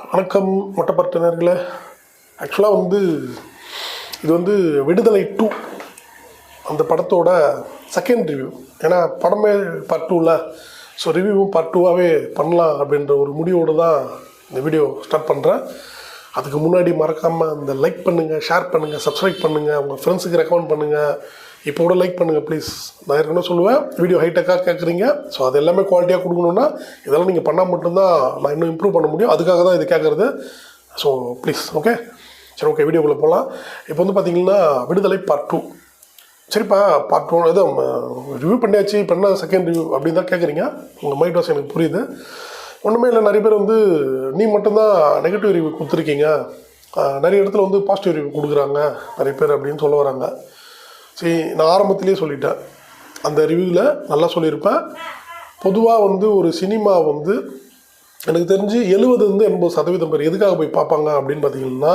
வணக்கம் மொட்டைப்பட்டினர்களே. ஆக்சுவலாக வந்து இது வந்து விடுதலை டூ அந்த படத்தோட செகண்ட் ரிவ்யூ ஏன்னா படமே பார்ட் டூவில் ஸோ ரிவ்யூவும் பார்ட் டூவாகவே பண்ணலாம் அப்படின்ற ஒரு முடிவோடு தான் இந்த வீடியோ ஸ்டார்ட் பண்ணுறேன் அதுக்கு முன்னாடி மறக்காமல் இந்த லைக் பண்ணுங்கள் ஷேர் பண்ணுங்கள் சப்ஸ்கிரைப் பண்ணுங்கள் உங்கள் ஃப்ரெண்ட்ஸுக்கு ரெக்கமெண்ட் பண்ணுங்கள் இப்போ கூட லைக் பண்ணுங்கள் ப்ளீஸ் நான் ஏற்கனவே சொல்லுவேன் வீடியோ ஹைடெக்காக கேட்குறீங்க ஸோ அது எல்லாமே குவாலிட்டியாக கொடுக்கணுன்னா இதெல்லாம் நீங்கள் பண்ணால் மட்டும்தான் நான் இன்னும் இம்ப்ரூவ் பண்ண முடியும். அதுக்காக தான் இது கேட்குறது ஸோ ப்ளீஸ் ஓகே சரி ஓகே வீடியோக்குள்ளே போகலாம் இப்போ வந்து பார்த்தீங்கன்னா விடுதலை பார்ட் டூ சரிப்பா பார்ட் ஒன் இது ரிவ்யூ பண்ணியாச்சு இப்போ என்ன செகண்ட் ரிவ்யூ அப்படின்னு தான் கேட்குறீங்க உங்கள் மைண்ட் வாஷ் எனக்கு புரியுது. ஒன்றுமே இல்லை நிறைய பேர் வந்து நீ மட்டும்தான் நெகட்டிவ் ரிவ்யூ கொடுத்துருக்கீங்க. நிறைய இடத்துல வந்து பாசிட்டிவ் ரிவ்யூ கொடுக்குறாங்க நிறைய பேர் அப்படின்னு சொல்ல வராங்க. சரி நான் ஆரம்பத்திலேயே சொல்லிட்டேன். அந்த ரிவ்யூவில் நல்லா சொல்லியிருப்பேன். பொதுவாக வந்து ஒரு சினிமா வந்து எனக்கு தெரிஞ்சு எழுபதுலேருந்து எண்பது சதவீதம் பேர் எதுக்காக போய் பார்ப்பாங்க அப்படின்னு பார்த்தீங்கன்னா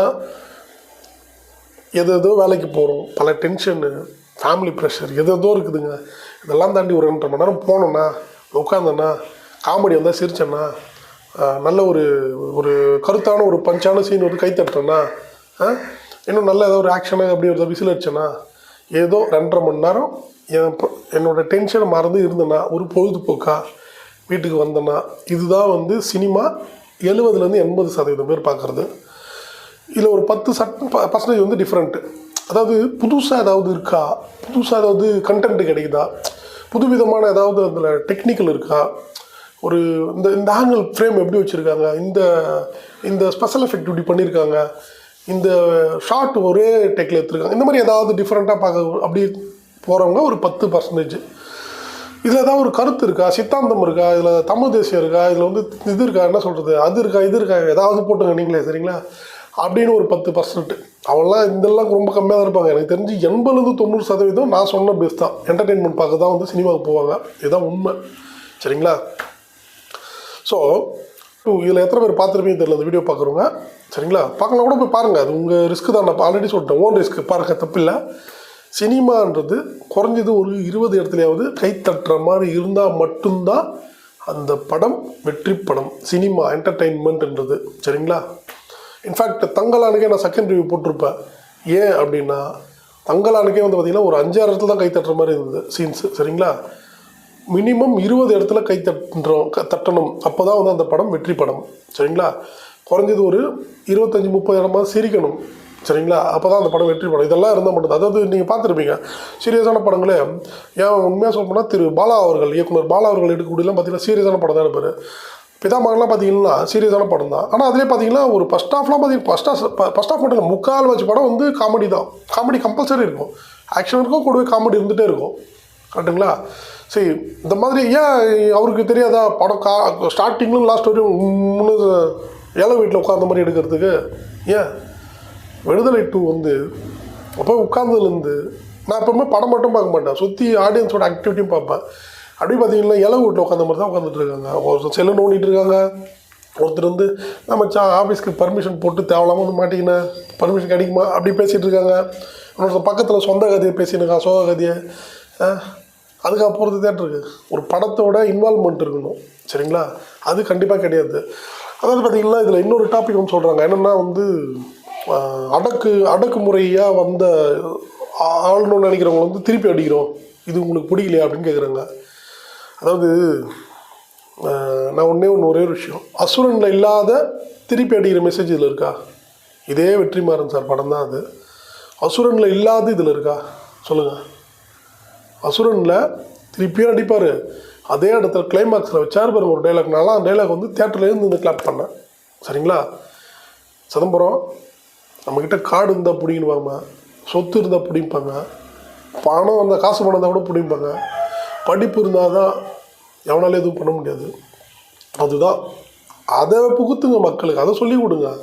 எது எதோ வேலைக்கு போகிறோம் பல டென்ஷனு ஃபேமிலி ப்ரெஷர் எது எதோ இருக்குதுங்க. இதெல்லாம் தாண்டி ஒரு ரெண்டரை மணி நேரம் போனோன்னா உட்காந்தேன்னா காமெடி வந்தால் சிரிச்சேன்னா நல்ல ஒரு ஒரு கருத்தான ஒரு பஞ்சான சீன் வந்து கைத்தட்டுறேண்ணா இன்னும் நல்ல ஏதோ ஒரு ஆக்ஷனாக அப்படி ஒரு விசில் அடிச்சேன்னா ஏதோ ரெண்டரை மணி நேரம் என் என்னோட டென்ஷனை மறந்து இருந்தேன்னா ஒரு பொழுதுபோக்கா வீட்டுக்கு வந்தேன்னா இதுதான் வந்து சினிமா எழுபதுலேருந்து எண்பது சதவீதம் பேர் பார்க்குறது. இதில் ஒரு பத்து சட் பர்சன்டேஜ் வந்து டிஃப்ரெண்ட்டு அதாவது புதுசாக ஏதாவது இருக்கா? புதுசாக ஏதாவது கண்டென்ட் கிடைக்குதா? புதுவிதமான ஏதாவது அதில் டெக்னிக்கல் இருக்கா? ஒரு இந்த இந்த ஆங்கிள் ஃப்ரேம் எப்படி வச்சுருக்காங்க? இந்த இந்த ஸ்பெஷல் எஃபெக்ட் இப்படி பண்ணியிருக்காங்க இந்த ஷார்ட் ஒரே டெக்கில் எடுத்துருக்காங்க. இந்த மாதிரி ஏதாவது டிஃப்ரெண்ட்டாக பார்க்க அப்படி போகிறவங்க ஒரு பத்து பர்சன்டேஜ் இதில் ஏதாவது ஒரு கருத்து இருக்கா? சித்தாந்தம் இருக்கா? இதில் தமிழ் தேசியம் இருக்கா? இதில் வந்து இது இருக்கா? என்ன சொல்கிறது அது இருக்கா? இது இருக்கா? ஏதாவது போட்டுங்க நீங்களே சரிங்களா? அப்படின்னு ஒரு பத்து பர்சன்ட் அவெல்லாம் இதெல்லாம் ரொம்ப கம்மியாக தான் இருப்பாங்க. எனக்கு தெரிஞ்சு எண்பதுலேருந்து தொண்ணூறு சதவீதம் நான் சொன்ன பெஸ்ட் தான். என்டர்டெயின்மெண்ட் பார்க்க தான் வந்து சினிமாவுக்கு போவாங்க. இதுதான் உண்மை. சரிங்களா? ஸோ இதில் எத்தனை பேர் பார்த்துருப்பீங்க தெரியல இந்த வீடியோ பார்க்குறவங்க. சரிங்களா? பார்க்கலாம் கூட போய் பாருங்கள் அது உங்கள் ரிஸ்க்கு தான். நான் ஆல்ரெடி சொல்லிட்டேன். ஓன் ரிஸ்க்கு பாருங்க தப்பில்லை. சினிமான்றது குறைஞ்சது ஒரு இருபது இடத்துலையாவது கை தட்டுற மாதிரி இருந்தால் மட்டும்தான் அந்த படம் வெற்றி படம். சினிமா என்டர்டெயின்மெண்ட்ன்றது சரிங்களா? இன்ஃபேக்ட் தங்கலானுக்கே நான் செகண்ட் ரிவ்யூ போட்டிருப்பேன். ஏன் அப்படின்னா தங்கலானுக்கே வந்து பார்த்திங்கன்னா ஒரு அஞ்சாறு இடத்துல தான் கை தட்டுற மாதிரி இருந்தது சீன்ஸு சரிங்களா? மினிமம் இருபது இடத்துல கை தட்டுறோம் க- தட்டணும். அப்போ தான் வந்து அந்த படம் வெற்றி படம். சரிங்களா? குறைஞ்சது ஒரு இருபத்தஞ்சி முப்பது இடமா சிரிக்கணும். சரிங்களா? அப்போ தான் அந்த படம் வெற்றி படம். இதெல்லாம் இருந்தால் மட்டும் அதாவது நீங்கள் பார்த்துருப்பீங்க சீரியஸான படங்களே ஏன் உண்மையாக சொல்லப்போனால் திரு பாலா அவர்கள் இயக்குனர் பாலா அவர்கள் எடுக்கக்கூடியலாம் பார்த்தீங்கன்னா சீரியஸான படம் தான் எடுப்பார் பிதாமகன்லாம் பார்த்தீங்கன்னா சீரியஸான படம் தான். ஆனால் அதிலே பார்த்தீங்கன்னா ஒரு ஃபஸ்ட் ஆஃப்லாம் பார்த்தீங்கன்னா ஃபஸ்ட் ஆஃப் ஃபஸ்ட் ஆஃப் மட்டும் இல்லை முக்கால் வச்சு படம் வந்து காமெடி தான். காமெடி கம்பல்சரி இருக்கும். ஆக்ஷன் இருக்கும் கூடவே காமெடி இருந்துகிட்டே இருக்கும். கரெக்டுங்களா சரி இந்த மாதிரி ஏன் அவருக்கு தெரியாதா? படம் கா ஸ்டார்டிங்லும் லாஸ்ட் வரையும் முன்னு ஏழை வீட்டில் உட்காந்த மாதிரி எடுக்கிறதுக்கு? ஏன்? விடுதலை டூ வந்து அப்போ உட்காந்ததுலேருந்து நான் எப்பவுமே படம் மட்டும் பார்க்க மாட்டேன். சுற்றி ஆடியன்ஸோட ஆக்டிவிட்டியும் பார்ப்பேன். அப்படி பார்த்தீங்கன்னா இலை வீட்டில் உட்காந்த மாதிரி தான் உட்காந்துட்டு இருக்காங்க. ஒரு செல்லு நோண்டிட்டு இருக்காங்க. ஒருத்தர் வந்து நம்ம சா ஆஃபீஸ்க்கு பர்மிஷன் போட்டு தேவையில்லாமல் வந்து மாட்டிக்கினேன் பர்மிஷன் கிடைக்குமா? அப்படி பேசிகிட்டு இருக்காங்க. இன்னொருத்தர் பக்கத்தில் சொந்த கதையை பேசினுக்கான் சோக கதையை. ஆ, அதுக்கு தேட்டருக்கு ஒரு படத்தோட இன்வால்மெண்ட் இருக்கணும். சரிங்களா? அது கண்டிப்பாக கிடையாது. அதாவது பார்த்திங்கன்னா இதில் இன்னொரு டாபிக் ஒன்று சொல்கிறாங்க என்னென்னா வந்து அடக்கு அடக்குமுறையாக வந்த ஆ- ஆளணும்னு நினைக்கிறவங்க வந்து திருப்பி அடிக்கிறோம். இது உங்களுக்கு பிடிக்கலையா அப்படின்னு கேட்குறாங்க அதாவது நான் ஒன்றே ஒன்று ஒரே ஒரு விஷயம். அசுரனில் இல்லாத திருப்பி அடிக்கிற மெசேஜ் இதில் இருக்கா? இதே வெற்றிமாறன் சார் படம் தான் அது. அசுரனில் இல்லாத இதில் இருக்கா? சொல்லுங்கள் அசுரனில் திருப்பியும் அடிப்பார். அதே இடத்துல கிளைமாக்ஸில் வச்சார் பாருங்க ஒரு டைலாக் நல்லா அந்த டைலாக் வந்து தேட்டர்லேருந்து இந்த கிளாப் பண்ணேன். சரிங்களா? சிதம்பரம் நம்மக்கிட்ட காடு இருந்தால் பிடிங்கிடுவாங்க சொத்து இருந்தால் பிடிப்பாங்க பணம் அந்த காசு பணம் இருந்தால் கூட பிடிப்பாங்க படிப்பு இருந்தால் தான் எவனாலும் எதுவும் பண்ண முடியாது. அதுதான். அதை புகுத்துங்க மக்களுக்கு. அதை சொல்லி கொடுங்க.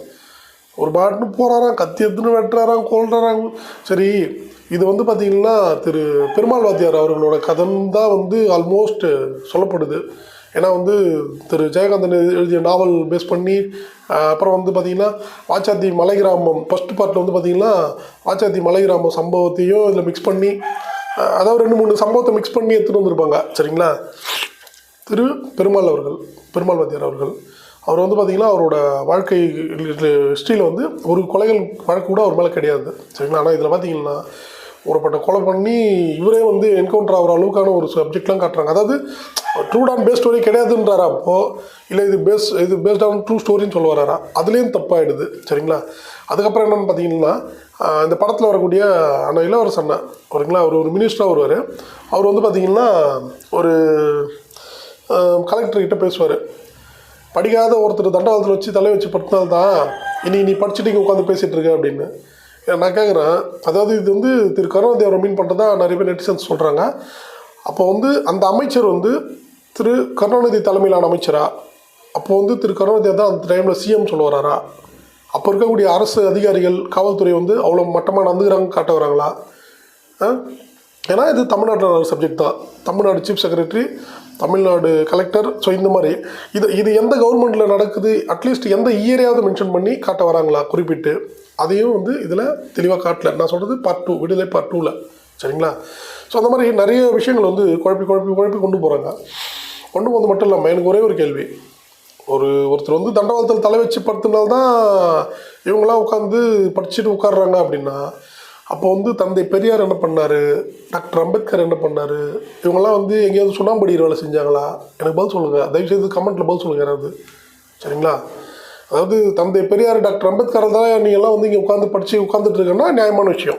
ஒரு பாட்டுன்னு போகிறாராம் கத்தி எடுத்துன்னு வெட்டுறாராம் கொள்றாராங்க சரி இது வந்து பார்த்திங்கன்னா திரு பெருமாள் வாத்தியார் அவர்களோட கதம் தான் வந்து ஆல்மோஸ்ட் சொல்லப்படுது. ஏன்னா வந்து திரு ஜெயகாந்தன் எழுதிய நாவல் பேஸ் பண்ணி அப்புறம் வந்து பார்த்திங்கன்னா வாச்சாத்தி மலை கிராமம் ஃபஸ்ட் பார்ட்டில் வந்து பார்த்திங்கன்னா வாச்சாத்தி மலை கிராமம் சம்பவத்தையும் இதில் மிக்ஸ் பண்ணி அதாவது ரெண்டு மூணு சம்பவத்தை மிக்ஸ் பண்ணி எடுத்துகிட்டு வந்திருப்பாங்க. சரிங்களா? திரு பெருமாள் அவர்கள் பெருமாள் வாத்தியார் அவர்கள் அவர் வந்து பார்த்திங்கன்னா அவரோட வாழ்க்கை ஹிஸ்ட்ரியில் வந்து ஒரு கொலைகள் வழக்கு கூட அவர் மேலே கிடையாது. சரிங்களா? ஆனால் இதில் பார்த்திங்கன்னா ஒருப்பட்ட கொலை பண்ணி இவரே வந்து என்கவுண்டர் ஆகிற அளவுக்கான ஒரு சப்ஜெக்ட்லாம் காட்டுறாங்க. அதாவது ட்ரூட் ஆன் பேஸ் ஸ்டோரி கிடையாதுன்றாரா? அப்போது இல்லை இது பேஸ் இது பேஸ்ட் ஆன் ட்ரூ ஸ்டோரின்னு சொல்ல வராரா? அதுலேயும் தப்பாயிடுது. சரிங்களா? அதுக்கப்புறம் என்னென்னு பார்த்தீங்கன்னா இந்த படத்தில் வரக்கூடிய அந்த இளவரசர் அண்ணன் ஓகேங்களா அவர் ஒரு மினிஸ்டராக வருவார். அவர் வந்து பார்த்தீங்கன்னா ஒரு கலெக்டர்கிட்ட பேசுவார். படிக்காத ஒருத்தர் தண்டவாளத்தில் வச்சு தலை வச்சு படுத்தினால்தான் இனி நீ படிச்சுட்டு இங்கே உட்காந்து பேசிகிட்டு இருக்க அப்படின்னு. நான் கேட்குறேன் அதாவது இது வந்து திரு. கருணாதேவரை மீன் பண்ணுறதா நிறைய பேர் நெட்டிசன்ஸ் சொல்கிறாங்க அப்போ வந்து அந்த அமைச்சர் வந்து திரு. கருணாநிதி தலைமையிலான அமைச்சரா? அப்போ வந்து திரு. கருணாநிதி தான் அந்த டைமில் சிஎம் சொல்ல வராரா? அப்போ இருக்கக்கூடிய அரசு அதிகாரிகள் காவல்துறை வந்து அவ்வளோ மட்டமாக நடந்துக்கிறாங்க காட்ட வராங்களா? ஆ? ஏன்னா இது தமிழ்நாட்டில் சப்ஜெக்ட் தான். Tamil Nadu chief secretary Tamil Nadu collector so இந்த மாதிரி இது இது எந்த கவர்மெண்ட்டில் நடக்குது? அட்லீஸ்ட் எந்த இயரையாவது மென்ஷன் பண்ணி காட்ட வராங்களா? குறிப்பிட்டு அதையும் வந்து இதில் தெளிவாக காட்டல. நான் சொல்கிறது பார்ட் டூ விடுதலை பார்ட் டூவில் சரிங்களா? ஸோ அந்த மாதிரி நிறைய விஷயங்கள் வந்து குழப்பி குழப்பி குழப்பி கொண்டு போகிறாங்க கொண்டு போகிறது மட்டும் இல்லாமல் எனக்கு ஒரே ஒரு கேள்வி. ஒரு ஒருத்தர் வந்து தண்டவாளத்தில் தலை வச்சு படுத்தினால்தான் இவங்களாம் உட்காந்து படிச்சுட்டு உட்காடுறாங்க அப்படின்னா அப்போ வந்து தந்தை பெரியார் என்ன பண்ணார்? டாக்டர் அம்பேத்கர் என்ன பண்ணார்? இவங்கெல்லாம் வந்து எங்கேயாவது சுண்ணாம்படி வேலை செஞ்சாங்களா? எனக்கு பதில் சொல்லுங்கள் தயவுசெய்து கமெண்ட்டில் பதில் சொல்லுங்கள் யாராவது. சரிங்களா? அதாவது தந்தை பெரியார் டாக்டர் அம்பேத்கர் தான் நீங்கள்லாம் வந்து இங்கே உட்காந்து படித்து உட்காந்துட்டு இருக்கேன்னா நியாயமான விஷயம்.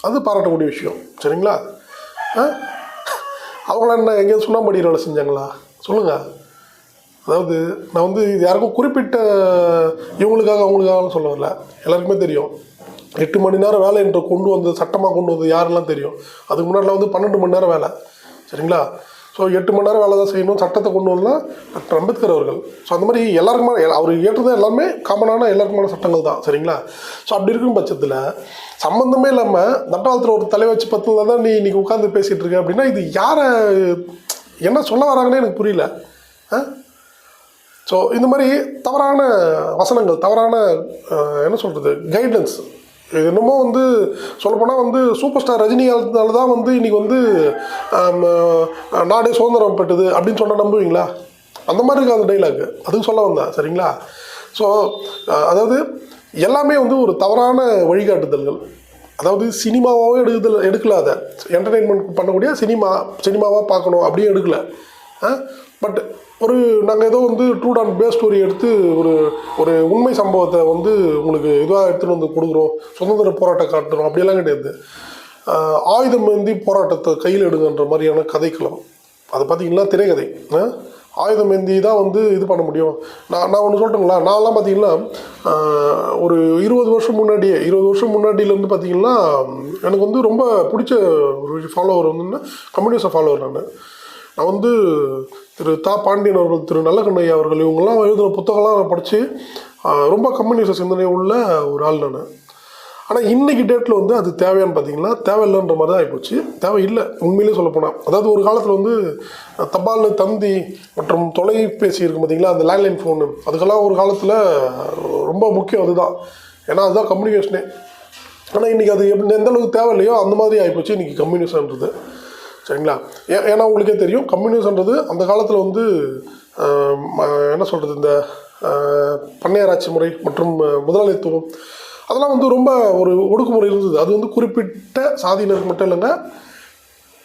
அது பாராட்டக்கூடிய விஷயம். சரிங்களா? ஆ? அவங்களாம் என்ன எங்கேயாவது சுண்ணாம்படி வேலை செஞ்சாங்களா? சொல்லுங்கள் அதாவது நான் வந்து இது யாருக்கும் குறிப்பிட்ட இவங்களுக்காக அவங்களுக்காக சொல்ல வரல. எல்லாருக்குமே தெரியும். எட்டு மணி நேரம் வேலை என்று கொண்டு வந்து சட்டமாக கொண்டு வந்து யாரெல்லாம் தெரியும்? அதுக்கு முன்னாடிலாம் வந்து பன்னெண்டு மணி நேரம் வேலை. சரிங்களா? ஸோ எட்டு மணி நேரம் வேலை தான் செய்யணும். சட்டத்தை கொண்டு வரலாம் டாக்டர் அம்பேத்கர் அவர்கள். ஸோ அந்த மாதிரி எல்லாருக்குமான அவர் ஏற்றது எல்லாமே காமனான எல்லாருக்குமான சட்டங்கள் தான். சரிங்களா? ஸோ அப்படி இருக்கும் பட்சத்தில் சம்மந்தமே இல்லாமல் தண்டவாளத்தில் ஒரு தலை வச்சு பத்தில் தான் நீ இன்னைக்கு உட்காந்து பேசிகிட்டு இருக்க அப்படின்னா இது யாரை என்ன சொல்ல வராங்கன்னே எனக்கு புரியல. ஆ? ஸோ இந்த மாதிரி தவறான வசனங்கள் தவறான என்ன சொல்கிறது கைட்லைன்ஸ் இது என்னமோ வந்து சொல்லப்போனால் வந்து சூப்பர் ஸ்டார் ரஜினிகாலத்தினால தான் வந்து இன்றைக்கி வந்து நாடே சுதந்திரம் பெற்றது அப்படின்னு சொன்னால் நம்புவீங்களா? அந்த மாதிரி இருக்கு அந்த டைலாக் அதுக்கு சொல்ல வந்தேன் சரிங்களா? ஸோ அதாவது எல்லாமே வந்து ஒரு தவறான வழிகாட்டுதல்கள். அதாவது சினிமாவாகவே எடுக்குதல் எடுக்கல அதை. என்டர்டெயின்மெண்ட் பண்ணக்கூடிய சினிமா சினிமாவாக பார்க்கணும் அப்படியே எடுக்கலை. பட் ஒரு நாங்கள் ஏதோ வந்து ட்ரூ டான் பேஸ் ஸ்டோரி எடுத்து ஒரு ஒரு உண்மை சம்பவத்தை வந்து உங்களுக்கு இதுவாக எடுத்துகிட்டு வந்து கொடுக்குறோம். சுதந்திர போராட்டம் காட்டுறோம். அப்படியெல்லாம் கிடையாது. ஆயுதம் ஏந்தி போராட்டத்தை கையில் எடுங்கன்ற மாதிரியான கதைக்களம். அது பார்த்தீங்கன்னா திரைக்கதை. ஆயுதம் ஏந்தி தான் வந்து இது பண்ண முடியும். நான் நான் ஒன்று சொல்லட்டுங்களா நான்லாம் பார்த்தீங்கன்னா ஒரு இருபது வருஷம் முன்னாடியே இருபது வருஷம் முன்னாடியிலேருந்து பார்த்தீங்கன்னா எனக்கு வந்து ரொம்ப பிடிச்ச ஒரு ஃபாலோவர் வந்து கம்யூனிஸ்ட் ஃபாலோவர் நான். நான் வந்து திரு தா பாண்டியன் அவர்கள் திரு நல்லகண்ணையா அவர்கள் இவங்கெல்லாம் எழுதின புத்தகம்லாம் நான் படித்து ரொம்ப கம்யூனிஸ்ட சிந்தனை உள்ள ஒரு ஆள் நான். ஆனால் இன்னைக்கு டேட்டில் வந்து அது தேவையான்னு பார்த்தீங்கன்னா தேவையில்லைன்ற மாதிரி தான் ஆகிப்போச்சு தேவையில்லை. உண்மையிலே சொல்லப்போனால் அதாவது ஒரு காலத்தில் வந்து தபால் தந்தி மற்றும் தொலைபேசி இருக்கும் பார்த்தீங்களா அந்த லேண்ட்லைன் ஃபோனு அதுக்கெல்லாம் ஒரு காலத்தில் ரொம்ப முக்கியம் அதுதான். ஏன்னா அதுதான் கம்யூனிகேஷனே ஆனால் இன்றைக்கி அது எப்படி எந்த அளவுக்கு தேவையில்லையோ அந்த மாதிரி ஆகிப்போச்சு இன்றைக்கி கம்யூனிசம்ன்றது சரிங்களா? ஏ ஏன்னா உங்களுக்கே தெரியும் கம்யூனிசம்ன்றது அந்த காலத்தில் வந்து என்ன சொல்கிறது இந்த பண்ணையராட்சி முறை மற்றும் முதலாளித்துவம் அதெல்லாம் வந்து ரொம்ப ஒரு ஒடுக்குமுறை இருந்தது. அது வந்து குறிப்பிட்ட சாதியினருக்கு மட்டும் இல்லைங்க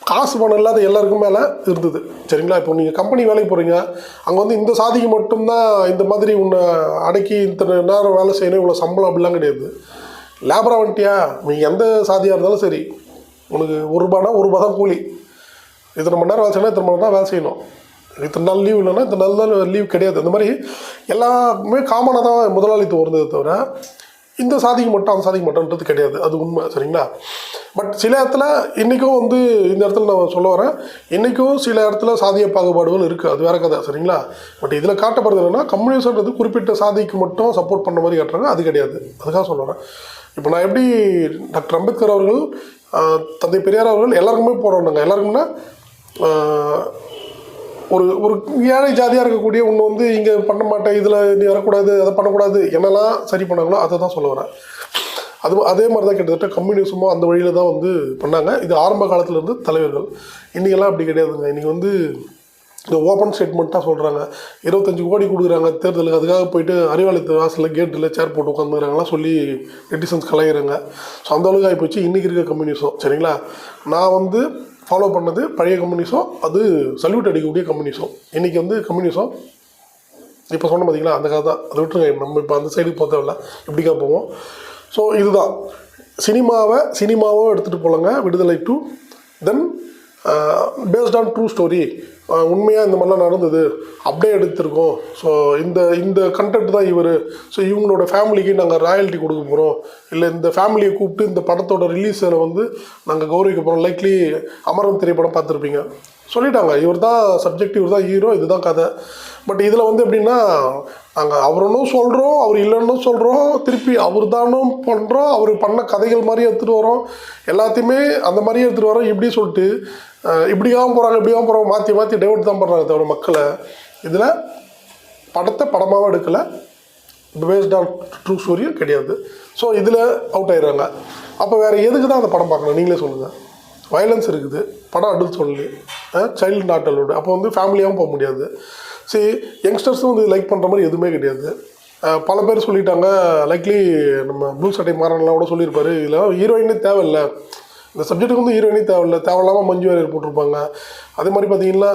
காசு பணம் இல்லாத எல்லாருக்கும் மேலே இருந்தது. சரிங்களா? இப்போ நீங்கள் கம்பெனி வேலைக்கு போகிறீங்க அங்கே வந்து இந்த சாதிக்கு மட்டும்தான் இந்த மாதிரி உன்னை அடக்கி இத்தனை நேரம் வேலை செய்யணும் இவ்வளோ சம்பளம் அப்படிலாம் கிடையாது. லேபராக வந்துட்டியா? நீங்கள் எந்த சாதியாக இருந்தாலும் சரி. உனக்கு ஒரு ரூபானா ஒரு ரூபா தான் கூலி. இத்தனை மணி நேரம் வேலை செய்யணும் இத்தனை மணி நேரம் வேலை செய்யணும். இத்தனை நாள் லீவ் இல்லைன்னா இத்தனை நாள் தான் லீவ் கிடையாது. இந்த மாதிரி எல்லாமே காமனாக தான் முதலாளித்துவம் இருந்தது தவிர இந்த சாதிக்கு மட்டும் அந்த சாதிக்கு மட்டும்ன்றது கிடையாது. அது உண்மை சரிங்களா? பட் சில இடத்துல இன்றைக்கும் வந்து இந்த இடத்துல நான் சொல்ல வரேன். இன்றைக்கும் சில இடத்துல சாதிய பாகுபாடுகள் இருக்குது அது வேற கதை சரிங்களா? பட் இதில் காட்டப்படுறது என்னென்னா கம்யூனிசம்ன்றது குறிப்பிட்ட சாதிக்கு மட்டும் சப்போர்ட் பண்ண மாதிரி காட்டுறாங்க. அது கிடையாது. அதுக்காக சொல்ல வரேன். இப்போ நான் எப்படி டாக்டர் அம்பேத்கர் அவர்கள் தந்தை பெரியார் அவர்கள் எல்லாருக்குமே போடணுங்க எல்லாருக்கும்னா ஒரு ஒரு ஏழை ஜாதியாக இருக்கக்கூடிய ஒன்று வந்து இங்கே பண்ண மாட்டேன் இதில் நீ வரக்கூடாது அதை பண்ணக்கூடாது என்னெல்லாம் சரி பண்ணாங்களோ அதை தான் சொல்ல வரேன். அது அதே மாதிரி தான் கிட்டத்தட்ட கம்யூனிசமும் அந்த வழியில் தான் வந்து பண்ணாங்க. இது ஆரம்ப காலத்துலேருந்து தலைவர்கள். இன்றைக்கெல்லாம் அப்படி கிடையாதுங்க. இன்றைக்கி வந்து இந்த ஓப்பன் ஸ்டேட்மெண்ட்டாக சொல்கிறாங்க இருபத்தஞ்சி கோடி கொடுக்குறாங்க தேர்தலுக்கு. அதுக்காக போயிட்டு அறிவாலயத்து வாசலில் கேட்டில் சேர் போட்டு உட்காந்துக்கிறாங்களாம் சொல்லி நெட்டிசன்ஸ் கலையிறாங்க. ஸோ அந்த அளவுக்கு ஆகிப்போச்சு இன்றைக்கி இருக்க கம்யூனிசம் சரிங்களா? நான் வந்து ஃபாலோ பண்ணது பழைய கம்யூனிசம் அது சல்யூட் அடிக்கக்கூடிய கம்யூனிசம் இன்றைக்கி வந்து கம்யூனிசம் இப்போ சொன்ன பார்த்தீங்களா அந்த கதை தான். அதை விட்டுருங்க நம்ம இப்போ அந்த சைடுக்கு போக தேவையில்ல. இப்படிக்கா போவோம். ஸோ இதுதான். சினிமாவை சினிமாவோ எடுத்துகிட்டு போகலாங்க Viduthalai two then based on true story உண்மையாக இந்த மாதிரிலாம் நடந்தது அப்படியே எடுத்திருக்கோம். ஸோ இந்த இந்த கண்டென்ட் தான் இவர். ஸோ இவங்களோட ஃபேமிலிக்கு நாங்கள் ராயல்ட்டி கொடுக்க போகிறோம் இல்லை இந்த ஃபேமிலியை கூப்பிட்டு இந்த படத்தோட ரிலீஸில் வந்து நாங்கள் கௌரவிக்க போகிறோம் லைக்லி அமரன் திரைப்படம் பார்த்துருப்பீங்க. சொல்லிட்டாங்க. இவர் தான் சப்ஜெக்ட் இவர் தான் ஹீரோ இதுதான் கதை. பட் இதில் வந்து எப்படின்னா நாங்கள் அவரனும் சொல்கிறோம் அவர் இல்லைன்னு சொல்கிறோம் திருப்பி அவர் தானும் பண்ணுறோம் அவர் பண்ண கதைகள் மாதிரி எடுத்துகிட்டு வரோம். எல்லாத்தையுமே அந்த மாதிரியே எடுத்துகிட்டு வரோம். இப்படி சொல்லிட்டு இப்படியாகவும் போகிறாங்க இப்படியாகவும் போகிறாங்க மாற்றி மாற்றி டைவர்ட் தான் பண்ணுறாங்க தவிர மக்களை. இதில் படத்தை படமாகவும் எடுக்கலை. பேஸ்ட் ஆன் ட்ரூ ஸ்டோரியும் கிடையாது. ஸோ இதில் அவுட் ஆயிடுறாங்க. அப்போ வேறு எதுக்கு தான் அந்த படம் பார்க்கணும்? நீங்களே சொல்லுங்கள் வயலன்ஸ் இருக்குது. படம் அடல்ட் சொல்லி சைல்டு நாட் அலோடு அப்போ வந்து ஃபேமிலியாகவும் போக முடியாது. சரி யங்ஸ்டர்ஸும் வந்து லைக் பண்ணுற மாதிரி எதுவுமே கிடையாது. பல பேர் சொல்லிட்டாங்க. லைக்லி நம்ம ப்ளூ சட்டை மாறன்லாம் கூட சொல்லியிருப்பாரு. இதில் ஹீரோயினே தேவையில்லை. இந்த சப்ஜெக்ட்டுக்கு வந்து ஹீரோயினே தேவையில்லை. தேவையில்லாமல் மஞ்சு வாரியர் போட்டிருப்பாங்க. அதே மாதிரி பார்த்தீங்கன்னா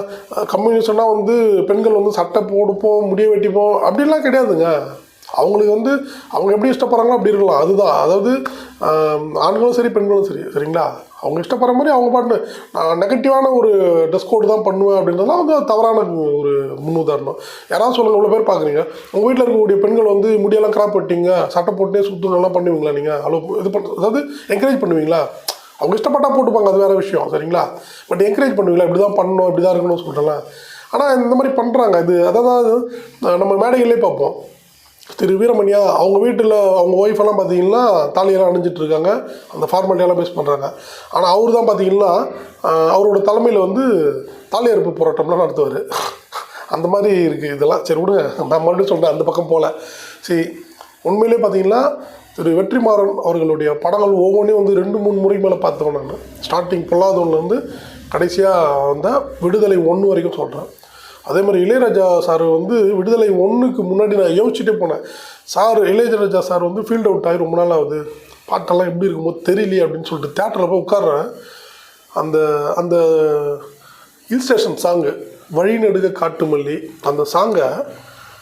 கம்யூனிஸ்ட்னா வந்து பெண்கள் வந்து சட்டை போடுப்போம் முடிய வெட்டிப்போம். அப்படிலாம் கிடையாதுங்க. அவங்களுக்கு வந்து அவங்க எப்படி இஷ்டப்படுறாங்களோ அப்படி இருக்கலாம். அதுதான். அதாவது ஆண்களும் சரி பெண்களும் சரி சரிங்களா? அவங்க இஷ்டப்படுற மாதிரி அவங்க பாட்டு நான் நெகட்டிவான ஒரு ட்ரெஸ் கோடு தான் பண்ணுவேன் அப்படின்றதுலாம் வந்து தவறான ஒரு முன்னுதாரணம். யாராவது சொல்லுங்க இவ்வளோ பேர் பார்க்குறீங்க உங்கள் வீட்டில் இருக்கக்கூடிய பெண்கள் வந்து முடியெல்லாம் கிராப் வெட்டிங்க சட்டை போட்டே சுற்றுங்கெல்லாம் பண்ணுவீங்களா நீங்கள் அவ்வளோ இது பண்ண அதாவது என்கரேஜ் பண்ணுவீங்களா? அவங்க இஷ்டப்பட்டால் போட்டுப்பாங்க அது வேறு விஷயம் சரிங்களா? பட் என்கரேஜ் பண்ணுவீங்களா? இப்படி தான் பண்ணணும் இப்படி தான் இருக்கணும்னு சொல்கிறேன் ஆனால் இந்த மாதிரி பண்ணுறாங்க இது அதாவது நம்ம மேடைகளே பார்ப்போம். திரு வீரமணியா அவங்க வீட்டில் அவங்க ஒய்ஃப் எல்லாம் பார்த்தீங்கன்னா தாலியெல்லாம் அணிஞ்சிட்டு இருக்காங்க. அந்த ஃபார்மாலிட்டியெல்லாம் பேஸ் பண்ணுறாங்க ஆனால் அவர் தான் பார்த்தீங்கன்னா அவரோட தலைமையில் வந்து தாலி அறுப்பு போராட்டம்லாம் நடத்துவார். அந்த மாதிரி இருக்குது இதெல்லாம். சரி விடுங்க. நான் மறுபடியும் சொல்கிறேன் அந்த பக்கம் போகல. சரி உண்மையிலே பார்த்தீங்கன்னா திரு வெற்றிமாறன் அவர்களுடைய படங்கள் ஒவ்வொன்றையும் வந்து ரெண்டு மூணு முறை மேலே பார்த்தோன்னு ஸ்டார்டிங் பொல்லாதவன்லேருந்து கடைசியாக வந்தால் விடுதலை ஒன்று வரைக்கும் சொல்கிறேன் அதே மாதிரி இளையராஜா சார் வந்து விடுதலை ஒன்றுக்கு முன்னாடி நான் யோசிச்சுட்டே போனேன். சார் இளையராஜா சார் வந்து ஃபீல்ட் அவுட் ஆகி ரொம்ப நாள் ஆகுது பாட்டெல்லாம் எப்படி இருக்குமோ தெரியலையே அப்படின்னு சொல்லிட்டு தேட்டரில் போய் உட்கார்றேன். அந்த அந்த ஹில் ஸ்டேஷன் சாங்கு வழி காட்டு மல்லி அந்த சாங்கை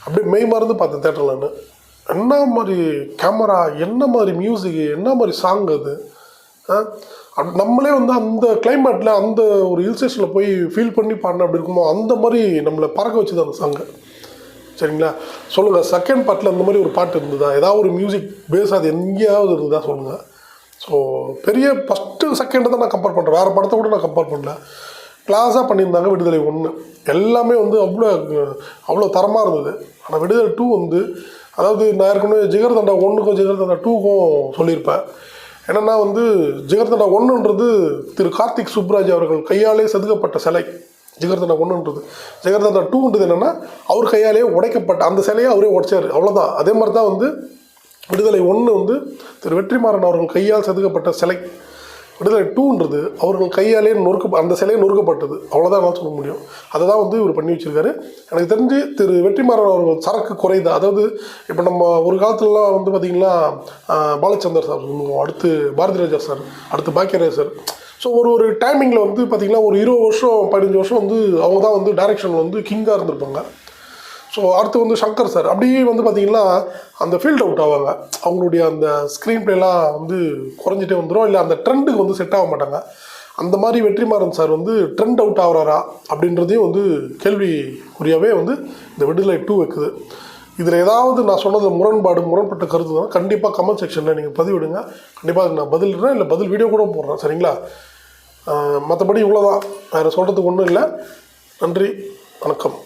அப்படியே மெய் மறந்து பார்த்தேன் தேட்டரில் நான். என்ன மாதிரி கேமரா என்ன மாதிரி மியூசிக்கு என்ன மாதிரி சாங் அது? ஆ? நம்மளே வந்து அந்த கிளைமேட்டில் அந்த ஒரு ஹில் ஸ்டேஷனில் போய் ஃபீல் பண்ணி பாடின அப்படி இருக்குமோ அந்த மாதிரி நம்மளை பறக்க வச்சுது அந்த சாங்கு சரிங்களா? சொல்லுங்கள் செகண்ட் பார்ட்டில் அந்த மாதிரி ஒரு பாட்டு இருந்ததா? ஏதாவது ஒரு மியூசிக் பேஸ் அது எங்கேயாவது இருந்ததா? சொல்லுங்கள் ஸோ பெரிய ஃபஸ்ட்டு செகண்டை தான் நான் கம்பேர் பண்ணுறேன் வேறு படத்தை கூட நான் கம்பேர் பண்ணல. கிளாஸாக பண்ணியிருந்தாங்க விடுதலை ஒன்று எல்லாமே வந்து அவ்வளோ அவ்வளோ தரமாக இருந்தது. ஆனால் விடுதலை டூ வந்து அதாவது நான் ஏற்கனவே ஜிகர் தண்டா ஒன்றுக்கும் ஜிகர் தண்டா டூக்கும் சொல்லியிருப்பேன். என்னென்னா வந்து ஜெகர்தண்டா ஒன்றுன்றது திரு கார்த்திக் சுப்ராஜ் அவர்கள் கையாலே செதுக்கப்பட்ட சிலை. ஜிகர்தண்டா ஒன்றுன்றது ஜெகர்தண்டா டூன்றது என்னென்னா அவர் கையாலேயே உடைக்கப்பட்ட அந்த சிலையை அவரே உடைச்சார். அவ்வளோதான் அதே மாதிரி தான் வந்து விடுதலை ஒன்று வந்து திரு வெற்றிமாறன் அவர்கள் கையால் செதுக்கப்பட்ட சிலை. விடுதலை டூன்றது அவர்கள் கையாலே நொறுக்க அந்த சிலையை நொறுக்கப்பட்டது. அவ்வளோதான் நான் சொல்ல முடியும். அதை தான் வந்து இவர் பண்ணி வச்சிருக்காரு. எனக்கு தெரிஞ்சு திரு வெற்றிமாறன் அவர்கள் சரக்கு குறையுது அதாவது இப்போ நம்ம ஒரு காலத்துலலாம் வந்து பார்த்திங்கன்னா பாலச்சந்தர் சார் சொல்லுவோம் அடுத்து பாரதி ராஜா சார் அடுத்து பாக்கியராஜ் சார். ஸோ ஒரு ஒரு டைமிங்கில் வந்து பார்த்திங்கன்னா ஒரு இருபது வருஷம் பதினஞ்சு வருஷம் வந்து அவங்க தான் வந்து டைரக்ஷனில் வந்து கிங்காக இருந்திருப்பாங்க. ஸோ அடுத்து வந்து சங்கர் சார் அப்படியே வந்து பார்த்தீங்கன்னா அந்த ஃபீல்ட் அவுட் ஆவாங்க. அவங்களுடைய அந்த ஸ்க்ரீன் பிளேலாம் வந்து குறைஞ்சிட்டே வந்துடும் இல்லை அந்த ட்ரெண்டுக்கு வந்து செட் ஆக மாட்டாங்க. அந்த மாதிரி வெற்றிமாறன் சார் வந்து ட்ரெண்ட் அவுட் ஆகுறாரா அப்படின்றதையும் வந்து கேள்விக்குறியாவே வந்து இந்த விடுதலை டூ வைக்குது. இதில் ஏதாவது நான் சொன்னது முரண்பாடு முரண்பட்ட கருத்து தான். கண்டிப்பாக கமெண்ட் செக்ஷனில் நீங்கள் பதிவிடுங்க. கண்டிப்பாக அதுக்கு நான் பதிலிடுறேன் இல்லை பதில் வீடியோ கூட போடுறேன். சரிங்களா? மற்றபடி இவ்வளோதான் வேறு சொல்கிறதுக்கு ஒன்றும் இல்லை. நன்றி. வணக்கம்.